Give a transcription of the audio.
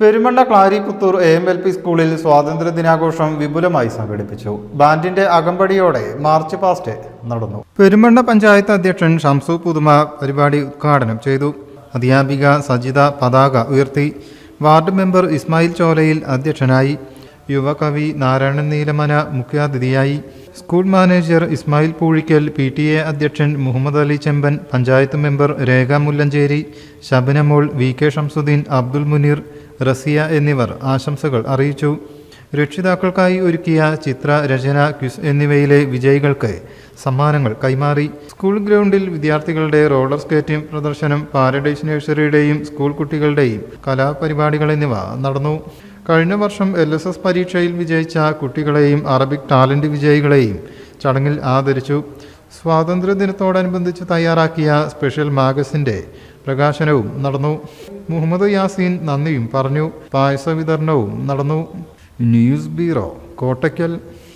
Perumanna Klariputhur A M L P സ്കൂളിൽ സ്വാതന്ത്ര്യ ദിനാഘോഷം വിപുലമായി സംഘടിപ്പിച്ചു. ബാൻഡിന്റെ അകമ്പടിയോടെ മാർച്ച് പാസ്റ്റ് നടന്നു. പെരുമണ്ണ പഞ്ചായത്ത് അധ്യക്ഷൻ ഷംസു പുതുമ പരിപാടി ഉദ്ഘാടനം ചെയ്തു. അധ്യാപിക സജിത പതാക ഉയർത്തി. വാർഡ് മെമ്പർ ഇസ്മായിൽ ചോലയിൽ അധ്യക്ഷനായി. യുവകവി നാരായണൻ നീലമന മുഖ്യാതിഥിയായി. School manager Ismail Poozhikkal P T A അധ്യക്ഷൻ Muhammad Ali Chemban panchayat member Rekha Mullancheri Shabanamol V K Shamsuddin Abdul Muneer Rasiya എന്നിവർ ആശംസകൾ അറിയിച്ചു. രക്ഷിതാക്കൾക്കായി ഒരുക്കിയ ചിത്ര രചന ക്വിസ് എന്നിവയിലെ വിജയികൾക്ക് സമ്മാനങ്ങൾ കൈമാറി. സ്കൂൾ ഗ്രൗണ്ടിൽ വിദ്യാർത്ഥികളുടെ റോളർ സ്കേറ്റിംഗ് പ്രദർശനം പാരഡൈസ് നഴ്സറിയുടെയും സ്കൂൾ കുട്ടികളുടെയും കലാപരിപാടികൾ എന്നിവ നടന്നു. കഴിഞ്ഞ വർഷം എൽ എസ് എസ് പരീക്ഷയിൽ വിജയിച്ച കുട്ടികളെയും അറബിക് ടാലന്റ് വിജയികളെയും ചടങ്ങിൽ ആദരിച്ചു. സ്വാതന്ത്ര്യദിനത്തോടനുബന്ധിച്ച് തയ്യാറാക്കിയ സ്പെഷ്യൽ മാഗസിന്റെ പ്രകാശനവും നടന്നു. മുഹമ്മദ് യാസീൻ നന്ദിയും പറഞ്ഞു. പായസ വിതരണവും നടന്നു. News bureau Kottakkal.